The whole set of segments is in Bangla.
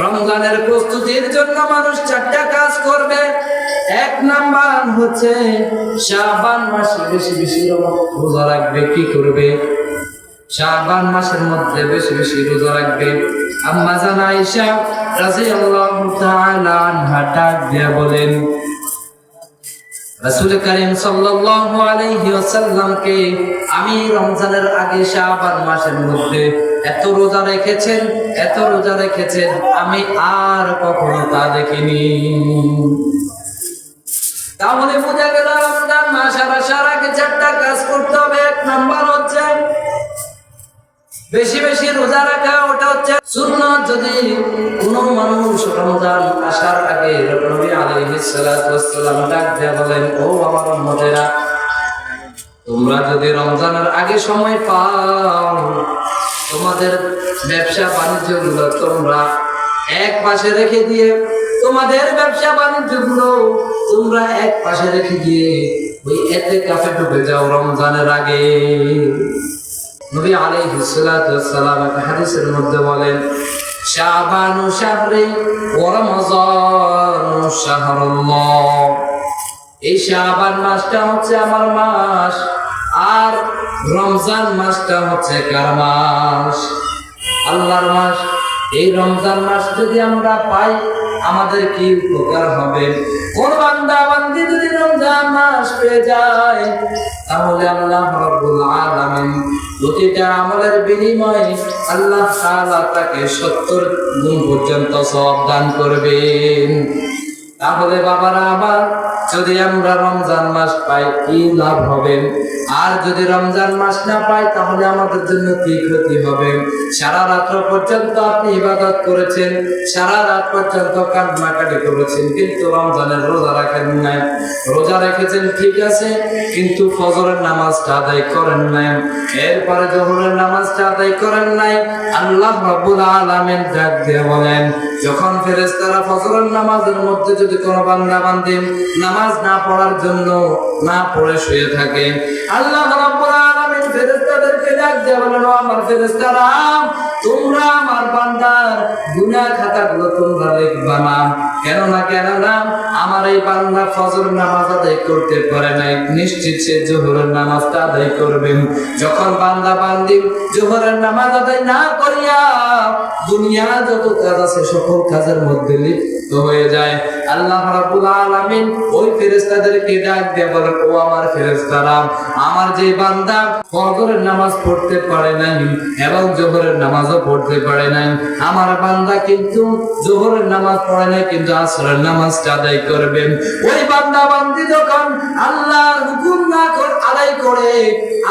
রমজানের প্রস্তুতির জন্য মানুষ চারটা কাজ করবে। এক নাম্বার হচ্ছে শাবান মাসে বেশি বেশি রোজা রাখবে, কি করবে? শাবান মাসের মধ্যে বেশি বেশি রোজা রাখবে। আম্মা জানা ইসা রাজি আল্লাহ তাআলা হাঁটা দিয়ে বলেন করিম সাল্লাল্লাহু আলাইহি ওয়াসাল্লামকে আমি রমজানের আগে শাবান মাসের মধ্যে এত রোজা রেখেছেন, এত রোজা রেখেছেন, আমি আর কখনো তা দেখিনি। তাহলে বোঝা গেল রমজান মাস আসার আগে চারটা কাজ করতে হবে। এক নাম্বার বেশি বেশি রোজা রাখা, ওটা হচ্ছে সুন্নত। যদি কোন মানুষ রমজান আসার আগে নবী ডাক দিয়ে বলেন, ও আমার উম্মতেরা, তোমরা যদি রমজানের আগে সময় পাও, তোমাদের ব্যবসা বাণিজ্যগুলো তোমরা এক পাশে রেখে দিয়ে, তোমাদের ব্যবসা বাণিজ্যগুলো তোমরা এক পাশে রেখে দিয়ে ওই এতে কাফে ঢুকে যাও রমজানের আগে। নবী আলাইহিস সালাম একটা হাদিসের মধ্যে বলেন, শাবানু শাহরি ওয়া রমজানু এই শাবান মাসটা হচ্ছে আমার মাস, আর রমজান মাসটা হচ্ছে কার মাস? আল্লাহর মাস। এই রমজান মাস যদি আমরা পাই, আমাদের কি উপকার হবে? কোন বান্দি যদি রমজান মাস পেয়ে যায়, তাহলে আল্লাহ রাব্বুল আলামিন প্রতিটা আমলের বিনিময়ে আল্লাহ তাকে 70 গুণ পর্যন্ত সব দান করবেন। তাহলে বাবারা আবার যদি আমরা রমজান মাস পাই, কি লাভ হবে? আর যদি রমজান মাস না পাই, তাহলে আমাদের জন্য কি ক্ষতি হবে? সারা রাত্র পর্যন্ত আপনি ইবাদত করেছেন, সারা রাত পর্যন্ত কান্নাকাটি করেছেন, কিন্তু রমজানের রোজা রাখেন নাই। রোজা রেখেছেন, ঠিক আছে, কিন্তু ফজরের নামাজটা আদায় করেন নাই। এরপরে জোহরের নামাজটা আদায় করেন নাই। আল্লাহ রাব্বুল আলামিন ডাক দিয়ে বলেন, যখন ফেরেশতারা ফজরের নামাজের মধ্যে যদি কোনো বান্দা বান্দে নামাজ না পড়ার জন্য না পড়ে শুয়ে থাকে। আল্লাহ রাব্বুল নিশ্চিত সে জোহরের আদায় করবেন যখন বান্দা জোহরের নামাজ আদায় না করিয়া দুনিয়া যত কাজ আছে, সকল কাজের মধ্যে লিপ্ত হয়ে যায়। আল্লাহ রাব্বুল ওই ফেরেশতাদেরকে ডাক দিয়ে ও আমার ফেরেশতারা, আমার যে বান্দা ফজরের নামাজ পড়তে পারে নাই, এবং জোহরের নামাজও পড়তে পারে নাই। আমার বান্দা কিন্তু জোহরের নামাজ পড়ে নাই, কিন্তু আসরের নামাজটা আদায় করবেন ওই বান্দা বান্দি যখন আল্লাহর হুকুম না কর আদায় করে,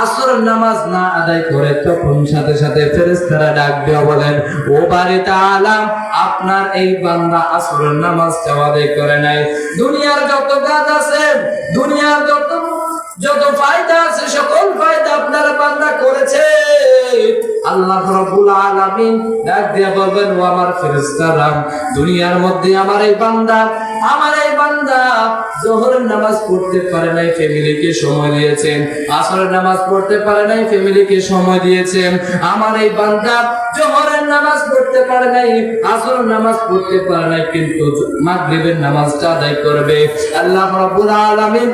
আসরের নামাজ না আদায় করে, তখন সাথে সাথে ফেরেশতারা ডাক দিয়ে বলেন, ও বাড়ি তাআলা আপনার এই বান্দা আসরের নামাজটা আদায় করে নাই। দুনিয়ার যত কাজ আছে, দুনিয়ার যত যত ফায়দা আছে, সকল ফায়দা আপনার বান্দা করেছে। আল্লাহ রাব্বুল আলামিন ডাক দিয়ে বলবেন, ও আমার ফেরেশতারা, দুনিয়ার মধ্যে আমার এই বান্দা, আমার এই বান্দা, জোহরের নামাজ পড়তে পারে নাই, ফ্যামিলিকে সময় দিয়েছেন। আসরের নামাজ পড়তে পারে নাই, ফ্যামিলিকে সময় দিয়েছেন। আমার এই বান্দা জোহরের নামাজ পড়তে পারে নাই, আসরের নামাজ পড়তে পারে নাই, কিন্তু মাগরিবের নামাজটা আদায় করবে। আল্লাহ রাব্বুল আলামিন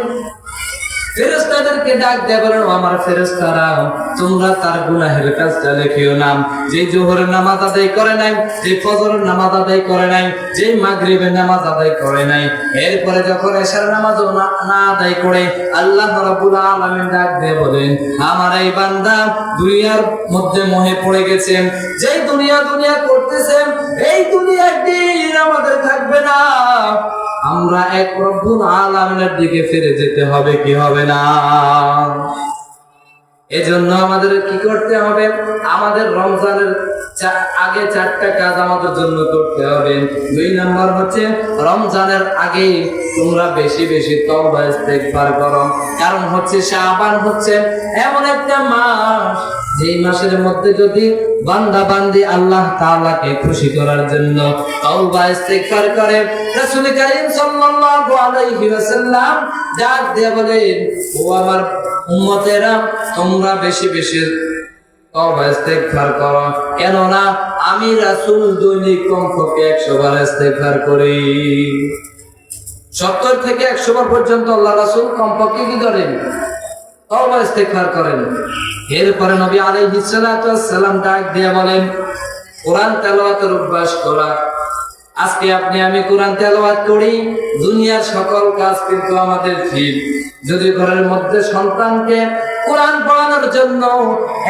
ফেরেশতাদেরকে ডাক দিয়ে বলেন, "ও আমার ফেরেশতারা, তোমরা তার গুনাহের কাজটা লিখিও না। যে জোহরের নামাজ আদায় করে নাই, যে ফজরের নামাজ আদায় করে নাই, যে মাগরিবের নামাজ আদায় করে নাই, এরপরে যখন এশার নামাজও না আদায় করে, আল্লাহ রাব্বুল আলামিন ডাক দিয়ে বলেন, আমার এই বান্দা দুনিয়ার মধ্যে মোহে পড়ে গেছে যেই দুনিয়া দুনিয়া করতেছেন, এই দুনিয়া একদিন আমাদের থাকবে না। আমরা এক রব্বুল আলামিনের দিকে ফিরে যেতে হবে, কি হবে না? এজন্য আমাদের কি করতে হবে? আমাদের রমজানের আগে চারটা কাজ আমাদের জন্য করতে হবে। দুই নাম্বার হচ্ছে, রমজানের আগে তোমরা বেশি বেশি তওবা, ইস্তেগফার করো। কারণ হচ্ছে, শাবান হচ্ছে এমন একটা মাস যেই মাসের মধ্যে যদি বান্দা বান্দি আল্লাহ তাআলাকে খুশি করার জন্য তওবা ইস্তেগফার করে, রাসূল কারীম সাল্লাল্লাহু আলাইহি ওয়াসাল্লাম ডাক দিয়ে বলেন, ও আমার উম্মতেরা, তোমরা বেশি বেশি তওবা ইস্তেগফার করো। কেননা আমি রাসূল দৈনিক কমপক্ষে একশো বার ইস্তেগফার করি। সত্তর থেকে একশো বার পর্যন্ত আল্লাহ রাসূল কমপক্ষে কি করেন তওবা ইস্তেগফার করেন। এরপরে নবী আলাইহিস সালাম ডাক দিয়ে বলেন, কোরআন তেলাওয়াতের অভ্যাস করা। আজকে আপনি, আমি কোরআন তেলাওয়াত করি, দুনিয়ার সকল কাজ কিন্তু আমাদের ঠিক যদি ঘরের মধ্যে সন্তানকে কোরআন পড়ানোর জন্য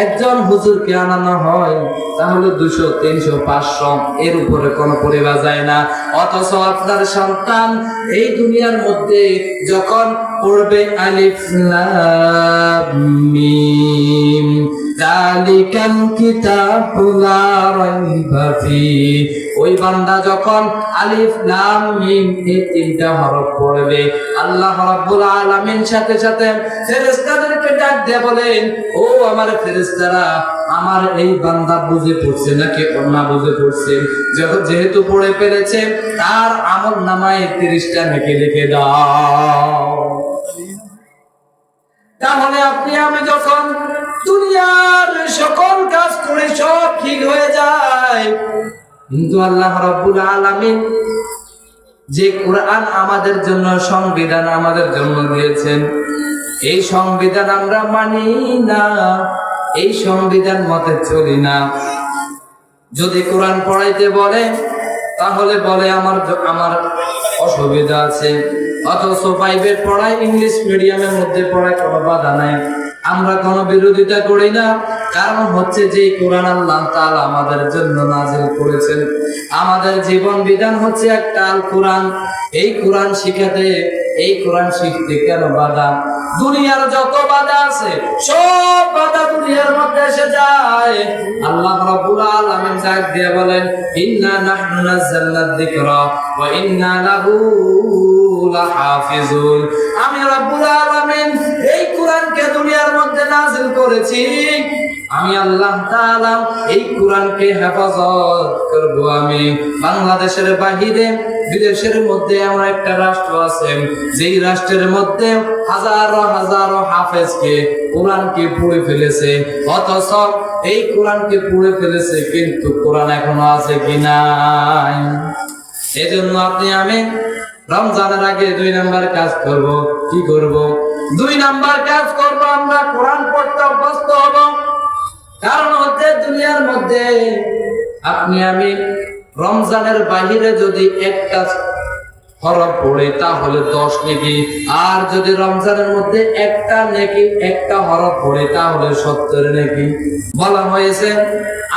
একজন হুজুরকে আনানো হয়, তাহলে দুশো তিনশো, পাঁচশো, এর উপরে কোনো পরিবার যায় না। অথচ আপনার সন্তান এই দুনিয়ার মধ্যে যখন পড়বে আলিফ মিম ফি ওই বান্দা যখন আলিফ লাম মিম এই তিনটা হরফ পড়বে, আল্লাহ রাব্বুল আলামিন সাথে সাথে ফেরেশতাদেরকে ডাক দিয়ে বলেন, ও আমার ফেরেশতারা, আমার এই বান্দা বুঝে পড়ছে নাকি অন্য বুঝে পড়ছে? যখন যেহেতু পড়ে ফেলেছে, তার আমল নামায় তিরিশটা নাকি লিখে দাও। তাহলে আপনি, আমি যখন দুনিয়ার সকল কাজ করে সব ঠিক হয়ে যায় কিন্তু আল্লাহ রাব্বুল আলামিন যে কোরআন আমাদের জন্য সংবিধান আমাদের জন্য দিয়েছেন, এই সংবিধান আমরা মানি না, এই সংবিধান মতে চলি না। যদি কোরআন পড়াইতে বলে, তাহলে বলে আমার আমার অসুবিধা আছে। অথচ প্রাইভেট পড়ায়, ইংলিশ মিডিয়ামের মধ্যে পড়ায় কোনো বাধা নাই। আমরা কোনো বিরোধিতা করি না। কারণ হচ্ছে যে কোরআন আল্লাহ তাআলা আমাদের জন্য নাজিল করেছেন। আমাদের জীবন বিধান হচ্ছে একটা আল কোরআন এই কোরআন শিখাতে, এই কোরআন শিখতে কেন বাধা? দুনিয়ার যত বাধা আছে, সব বাধা দুনিয়ার মধ্যে এসে যায়। আল্লাহ রাব্বুল আলামিন ডাক দিয়ে বলেন, ইন্না নাহনু নাযালনা যিকরা ওয়া ইন্না লাহু লাহাফিজুন। আমি রাব্বুল আলামিন এই কোরআনকে দুনিয়ার মধ্যে নাযিল করেছি। আমি আল্লাহ তাআলা এই কোরআনকে হেফাজত করব আমি। বাংলাদেশের বাহিরে, বিদেশের মধ্যে এমন একটা রাষ্ট্র আছে, যেই রাষ্ট্রের মধ্যে হাজারো হাজারো হাফেজকে কোরআনকে পুড়ে ফেলেছে। অথচ এই কোরআনকে পুড়ে ফেলেছে কিন্তু কোরআন এখনও আছে কি নাই? এজন্য আপনি আমি রমজানের আগে দুই নাম্বার কাজ করব। কি করব? দুই নাম্বার কাজ করব আমরা। কোরআন পড়তে অভ্যস্ত হব। কারণ হচ্ছে দুনিয়ার মধ্যে আপনি আমি রমজানের বাহিরে যদি একটা হরফ পড়ে, তাহলে দশ নেকি। আর যদি রমজানের মধ্যে একটা নেকি, একটা হরফ পড়ে, তাহলে সত্তর নেকি। বলা হয়েছে,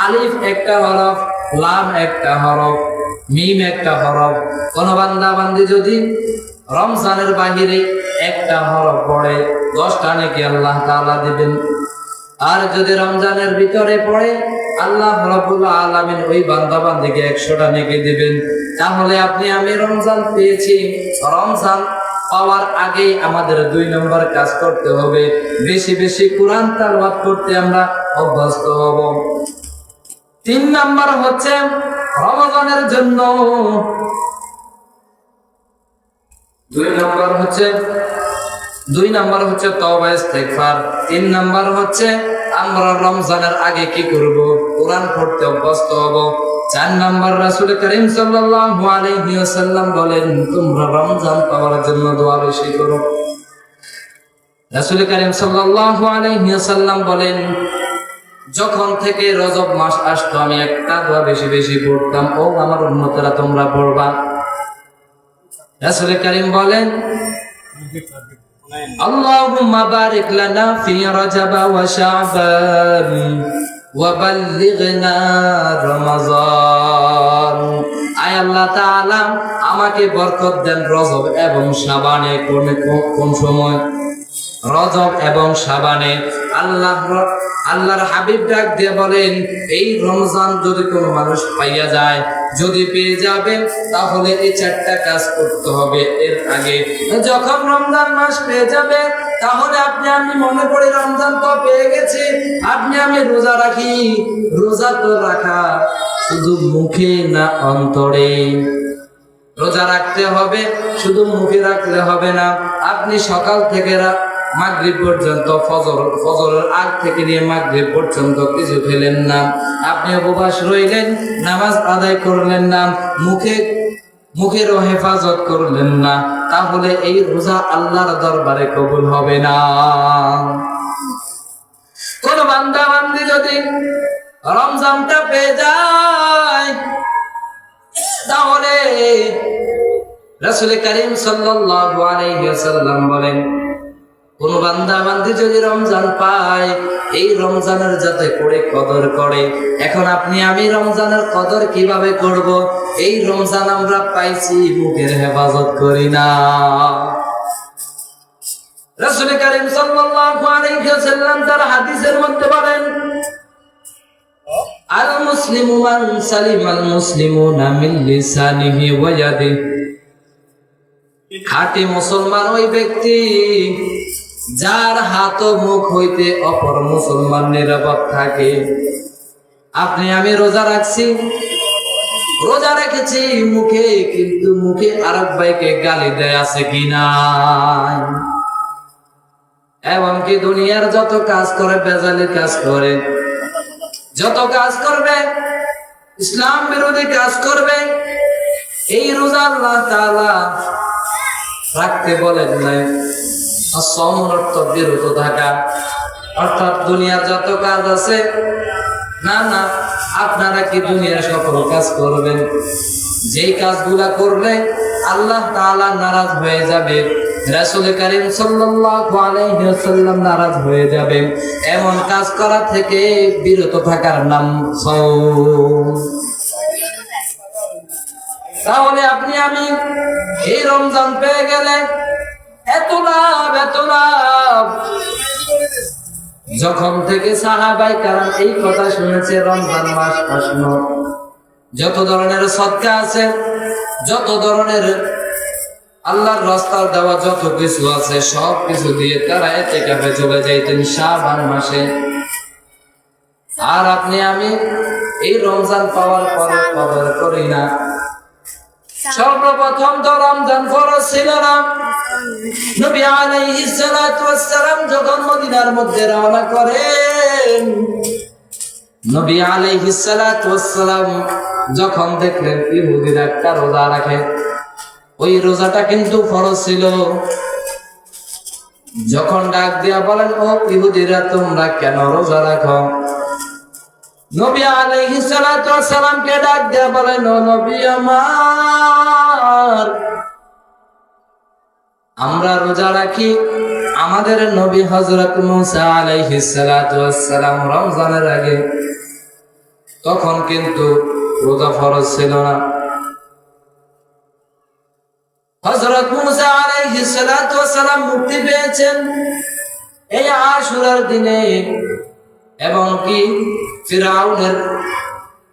আলিফ একটা হরফ, লাম একটা হরফ, মিম একটা হরফ। কোন বান্দা বান্দি যদি রমজানের বাহিরে একটা হরফ পড়ে, দশটা নেকি আল্লাহ তাআলা দিবেন। আর যদি রমজানের ভিতরে পড়ে, আল্লাহ রাব্বুল আলামিন ওই বান্দা বান্দিকে একশোটা নেকি দিবেন। তাহলে আপনি আমি রমজান পেয়েছি। রমজান পাওয়ার আগেই আমাদের দুই নম্বর কাজ করতে হবে। বেশি বেশি কোরআন তালাওয়াত করতে আমরা অভ্যস্ত হব। তিন নাম্বার হচ্ছে রমজানের জন্য। দুই নম্বর হচ্ছে দুই নাম্বার হচ্ছে তওবা ইস্তেগফার, তিন নাম্বার হচ্ছে আমরা রমজানের আগে কি করব? কোরআন পড়তে অভ্যস্ত হব। চার নাম্বার রাসূল করিম সাল্লাল্লাহু আলাইহি ওয়াসাল্লাম বলেন, তোমরা রমজান পাওয়ার জন্য দোয়া বেশি করো। রাসূল করিম সাল্লাল্লাহু আলাইহি ওয়াসাল্লাম বলেন, যখন থেকে রজব মাস আসতো, আমি একটা দোয়া বেশি বেশি পড়তাম। ও আমার উন্নতরা তোমরা পড়বা। রাসূল করিম বলেন اللهم بارك لنا في رجب وشعبان وبلغنا رمضان আয় আল্লাহ তাআলা আমাকে বরকত দেন রজব এবং শাবানে কোন কোন সময় রজব এবং শাবানে আল্লাহ আল্লাহর হাবিব ডাক দিয়ে বলেন এই রমজান যদি কোনো মানুষ পাইয়া যায় যদি পেয়ে যাবে তাহলে এই চারটা কাজ করতে হবে এর আগে। যখন রমজান মাস পেয়ে যাবে, তাহলে আপনি, আমি মনে করি রমজান তো পেয়ে গেছি, আপনি, আমি রোজা রাখি। রোজা তো রাখা শুধু মুখে না অন্তরে। রোজা রাখতে হবে, শুধু মুখে রাখলে হবে না। আপনি সকাল থেকে রা- মাগরিব পর্যন্ত, ফজর, ফজরের আগ থেকে নিয়ে মাগরিব পর্যন্ত কিছু খেলেন না। আপনি উপবাস রইলেন, নামাজ আদায় করলেন না, মুখে, মুখেরও হেফাজত করলেন না, তাহলে এই রোজা আল্লাহর দরবারে কবুল হবে না। কোন বান্দা বান্দি যদি রমজানটা পেয়ে যায়, তাহলে রাসূল করিম সাল্লাল্লাহু আলাইহি ওয়াসাল্লাম বলেন কোন বান্দা বান্দি যদি রমজান পায়, এই রমজানের যাতে করে কদর করে। এখন আপনি, আমি রমজানের কদর কীভাবে করব? এই রমজান আমরা পাইছি, মুখের হেফাজত করি না। রাসূল করিম সাল্লাল্লাহু আলাইহি ওয়াসাল্লাম তার হাদিসের মধ্যে বলেন, আল মুসলিমু মান সালিমাল মুসলিমুনা মিন লিসানিহি ওয়া ইয়াদিহি। মুসলমান ওই ব্যক্তি যার হাত মুখ হইতে অপর মুসলমান নিরাপদ থাকে। আপনি আমি রোজা রাখছি, রোজা রেখেছি মুখে, কিন্তু মুখে আরেক ভাইকে গালি দেয় আছে কিনা এমনকি দুনিয়ার যত কাজ করে, বেজালি কাজ করে, যত কাজ করবে, ইসলাম বিরোধী কাজ করবে, এই রোজা আল্লাহ তাআলা রাখতে বলেন নাই। বিরত থাকা অর্থাৎ দুনিয়ার যত কাজ আছে, না না, আপনারা কি দুনিয়ার সকল কাজ করবেন? যেই কাজগুলা করলে আল্লাহ নারাজ হয়ে যাবে, রাসূল করিম নারাজ হয়ে যাবে। এমন কাজ করা থেকে বিরত থাকার নাম তাহলে আপনি, আমি এই রমজান পেয়ে গেলে এত লাভ যখন থেকে সাহাবাই কারণ এই কথা শুনেছে, রমজান মাস আসলো। যত ধরনের সৎকা আছে, যত ধরনের আল্লাহর রাস্তার দেওয়া যত কিছু আছে, সব কিছু দিয়ে তারা এতে কাপে চলে যাইতেন শাবান মাসে। আর আপনি, আমি এই রমজান পাওয়ার পরে কদর করি না। সর্বপ্রথম তো রমজান ফরজ ছিল না। নবী আলাইহিস সালাতু ওয়াস সালাম যখন মদিনার মধ্যে রওনা করেন নবী আলাইহিস সালাতু ওয়াস সালাম যখন দেখলেন ইহুদিরা একটা রোজা রাখে ওই রোজাটা কিন্তু ফরজ ছিল। যখন ডাক দিয়া বলেন ও ইহুদিরা তোমরা কেন রোজা রাখো? নবী সালাতু ডাক বলেন ও নবী আমার, আমরা রোজা রাখি আমাদের নবী হযরত মুসা আলাইহিস সালাতু রমজানের আগে। তখন কিন্তু রোজা ফরজ ছিল না। হযরত মুসা আলাইহিস সালাতু মুক্তি পেয়েছেন। এই আশুরার দিনে এবং কি? ফিরাউনের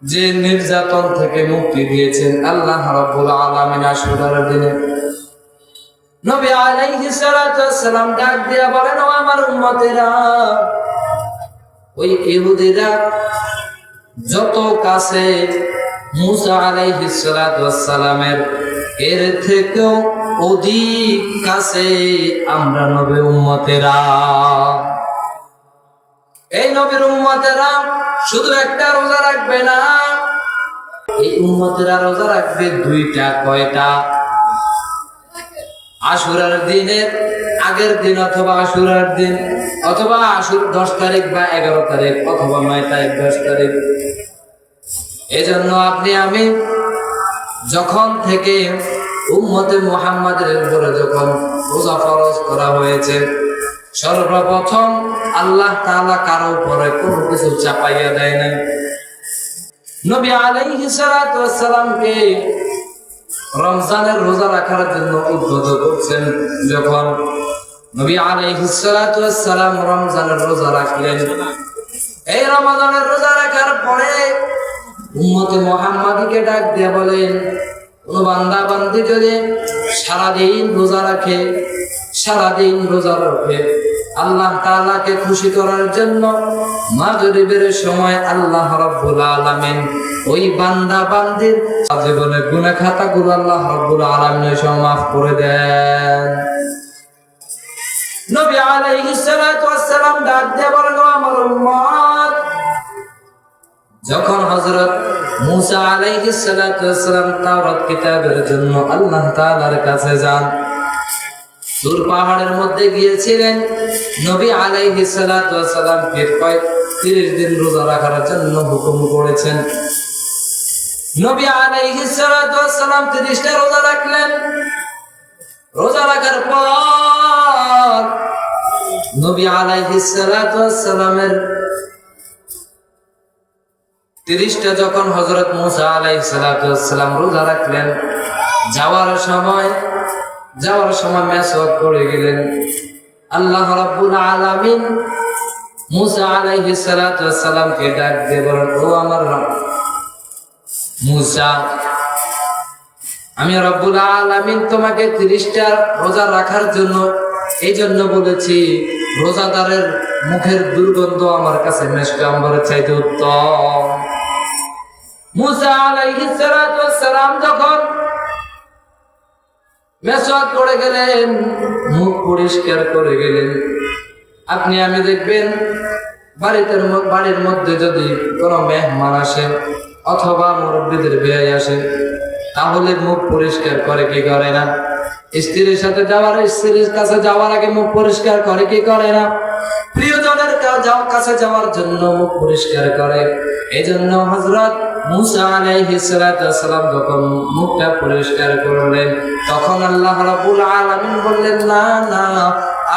যে নির্যাতন থেকে মুক্তি দিয়েছেন আল্লাহ রাব্বুল আলামিন আশুরার দিনে। নবী আলাইহিস ওয়াস সালাম ডাক দিয়া বলেন, ও আমার উম্মতেরা, ওই ইহুদিরা যত কাছে মুসা আলাইহিস ওয়াস সালামের এর থেকেও অধিক কাছে আমরা নবী উম্মতেরা। এই নবীর উম্মতেরা শুধু একটা রোজা রাখবে না। এই উম্মতেরা রোজা রাখবে দুইটা, কয়টা? আশুরার দিনের আগের দিন অথবা আশুরার দিন, অথবা আশুর দশ তারিখ বা এগারো তারিখ, অথবা নয় তারিখ, দশ তারিখ। এজন্য আপনি, আমি যখন থেকে উম্মতে মুহাম্মাদের উপরে যখন রোজা ফরজ করা হয়েছে সর্বপ্রথম আল্লাহ তাআলা কারও উপরে কোনো কিছু চাপাইয়া দেয় নাই। নবী আলাইহিস সালাতু সালামকে রমজানের রোজা রাখার জন্য উদ্বুদ্ধ করছেন যখন নবী আলাইহিস সালাতু রমজানের রোজা রাখলেন। এই রমজানের রোজা রাখার পরে উম্মতে মুহাম্মাদীকে ডাক দিয়ে বলেন কোন বান্দা, বান্দি যদি সারাদিন রোজা রাখে, সারাদিন রোজা রাখে, আল্লাহ তাআলাকে খুশি করার জন্য মাগরিবের সময় আল্লাহ রাব্বুল আলামিন ওই বান্দা, বান্দির জীবনের গুনাহ খাতাগুলো আল্লাহ রাব্বুল আলামিন সব মাফ করে দেন। নবী আলাইহিস সালাতু ওয়াস ডাক দিয়ে বলেন আমার উম্মত, যখন হযরত মুসা ওয়াস সালাম তাওরাত কিতাবের জন্য আল্লাহ তাআলার কাছে যান। সুর পাহাড়ের মধ্যে গিয়েছিলেন। নবী সালাতু ওয়াস সালামকে কয়েক 30 দিন রোজা রাখার জন্য হুকুম করেছেন। নবী ওয়াস সালাম 30 টা রোজা রাখলেন। রোজা রাখার পর নবী ওয়াস সালামের তিরিশটা যখন হজরত মুসা আলাই সালাম রোজা রাখলেন, যাওয়ার সময় যাওয়ার সময় মেসওয়াক করে গেলেন। আল্লাহ রাব্বুল আলামিন মুসা আলাইহি ডাক দিয়ে বলেন, ও আমার রব, মুসা, আমি রব্বুল আলামিন তোমাকে তিরিশটা রোজা রাখার জন্য এই জন্য বলেছি, রোজাদারের মুখের দুর্গন্ধ আমার কাছে মেশকা আম্বরের চাইতে উত্তম। মুসা আলাইহিস সালাতু ওয়াস সালাম যখন মেসওয়াক করে গেলেন, মুখ পরিষ্কার করে গেলেন, আপনি আমি দেখবেন বাড়িতে বাড়ির মধ্যে যদি কোনো মেহমান আসে অথবা মুরব্বীদের বেয়াই আসে, তাহলে মুখ পরিষ্কার করে কি করে না? স্ত্রীর সাথে যাওয়ার, স্ত্রীর কাছে যাওয়ার আগে মুখ পরিষ্কার করে, কি করে না? প্রিয়জনের কাছে যাওয়ার জন্য মুখ পরিষ্কার করে। এই জন্য হজরত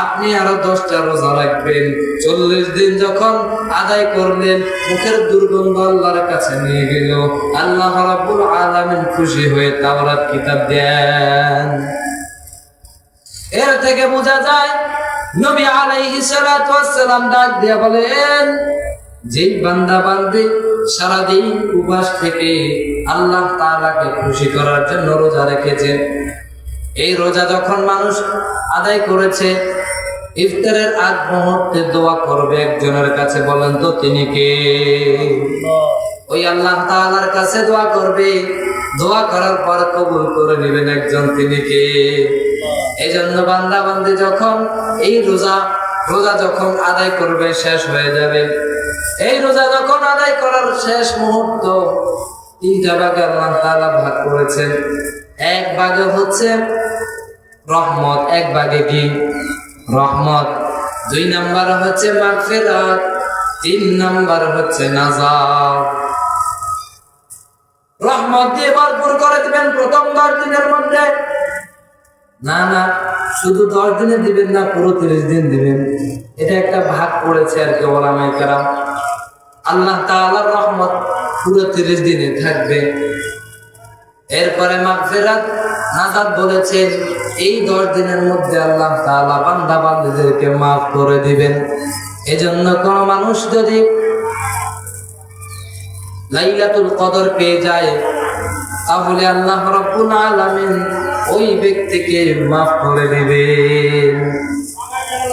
আপনি আরও চল্লিশ দিন যখন আদায় করলেন, মুখের দুর্গন্ধ কাছে নিয়ে গেল। আল্লাহ রাব্বুল আলামিন খুশি হয়ে তাওরাত কিতাব দেন। এর থেকে বোঝা যায় নবী আলাইহিস সালাতু ওয়াস সালাম ডাক দিয়ে বলেন যেই বান্দা বান্দি সারাদিন উপবাস থেকে আল্লাহ তাআলাকে খুশি করার জন্য রোজা রেখেছে। এই রোজা যখন মানুষ আদায় করেছে ইফতারের আগ মুহূর্তে দোয়া করবে একজনের কাছে বলেন তো তিনি কে? ওই আল্লাহ তাআলার কাছে দোয়া করবে। দোয়া করার পর কবুল করে নেবেন একজন তিনি কে? এই জন্য বান্দা বান্দি যখন এই রোজা রোজা যখন আদায় করবে, শেষ হয়ে যাবে। এই রোজা যখন আদায় করার শেষ মুহূর্ত, তিনটা ভাগে আল্লাহ তাআলা ভাগ করেছেন। এক ভাগে হচ্ছে রহমত, এক ভাগে কি রহমত। দুই নাম্বার হচ্ছে মাগফিরাত। তিন নাম্বার হচ্ছে নাজাত। দিয়ে ভরপুর করে দিবেন, প্রথম দশ দিনের মধ্যে। না না, শুধু দশ দিনে দিবেন না, পুরো তিরিশ দিন দিবেন। এটা একটা ভাগ পড়েছে আর কি ওলামাই কারাম। আল্লাহ তাআলার রহমত পুরো তিরিশ দিনে থাকবে। এরপরে মাগফিরাত বলেছেন, এই দশ দিনের মধ্যে আল্লাহ তাআলা বান্দা মাফ করে দিবেন। এজন্য কোন মানুষ যদি লাইলাতুল কদর পেয়ে যায় তাহলে আল্লাহ রাব্বুল আলামিন ওই ব্যক্তিকে মাফ করে দিবেন।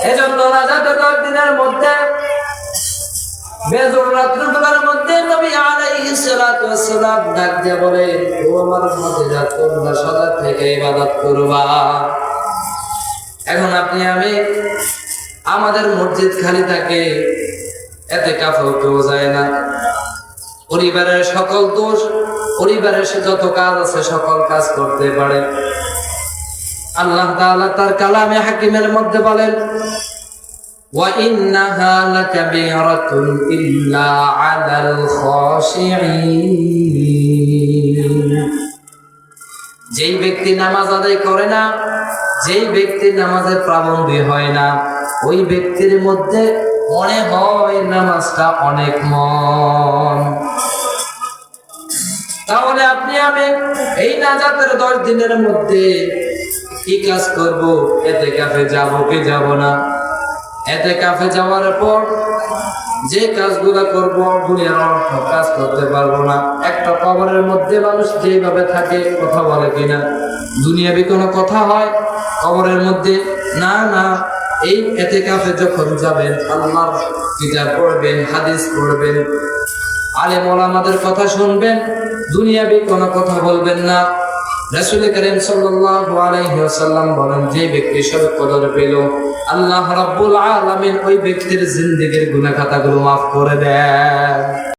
এজন্য রাজাতে দশ দিনের মধ্যে বেজর রাত্রিবেলার মধ্যে নবী আলাইহিস সালাতু ওয়াসসালাম ডাক দিয়ে বলে, ও আমার উম্মতেরা তোমরা সদা থেকে ইবাদত করবা। এখন আপনি আমি আমাদের মসজিদ খালি থাকে, এতে কাফেও কেউ যায় না। পরিবারের সকল দোষ পরিবারের সে যত কাজ আছে সকল কাজ করতে পারে আল্লাহ তাআলা তার কালামে হাকিমের মধ্যে বলেন وإنها لكبيرة إلا على الخاشعين যেই ব্যক্তি নামাজ আদায় করে না যেই ব্যক্তি নামাজে প্রাবন্ধী হয় না ওই ব্যক্তির মধ্যে মনে হয় নামাজটা অনেক মন। তাহলে আপনি আমি এই নাজাতের দশ দিনের মধ্যে কি কাজ করব? এতে কাফে যাব কি যাব না? এতে কাফে যাওয়ার পর যে কাজগুলো করব, দুনিয়ার অর্থ কাজ করতে পারব না। একটা কবরের মধ্যে মানুষ যেভাবে থাকে, কথা বলে কিনা? দুনিয়াবি কোনো কথা হয়? কবরের মধ্যে না না এই এতে কাফে যখন যাবেন, আল্লাহর কিতাব পড়বেন, হাদিস পড়বেন আলেম ওলামাদের কথা শুনবেন, দুনিয়াবি কোনো কথা বলবেন না। রাসূল করিম সাল্লাল্লাহু আলাইহি ওয়াসাল্লাম বলেন, যে ব্যক্তি সবে পেল, আল্লাহ রাব্বুল আলামিন ওই ব্যক্তির জিন্দেগীর গুনাহ খাতাগুলো মাফ করে দেন।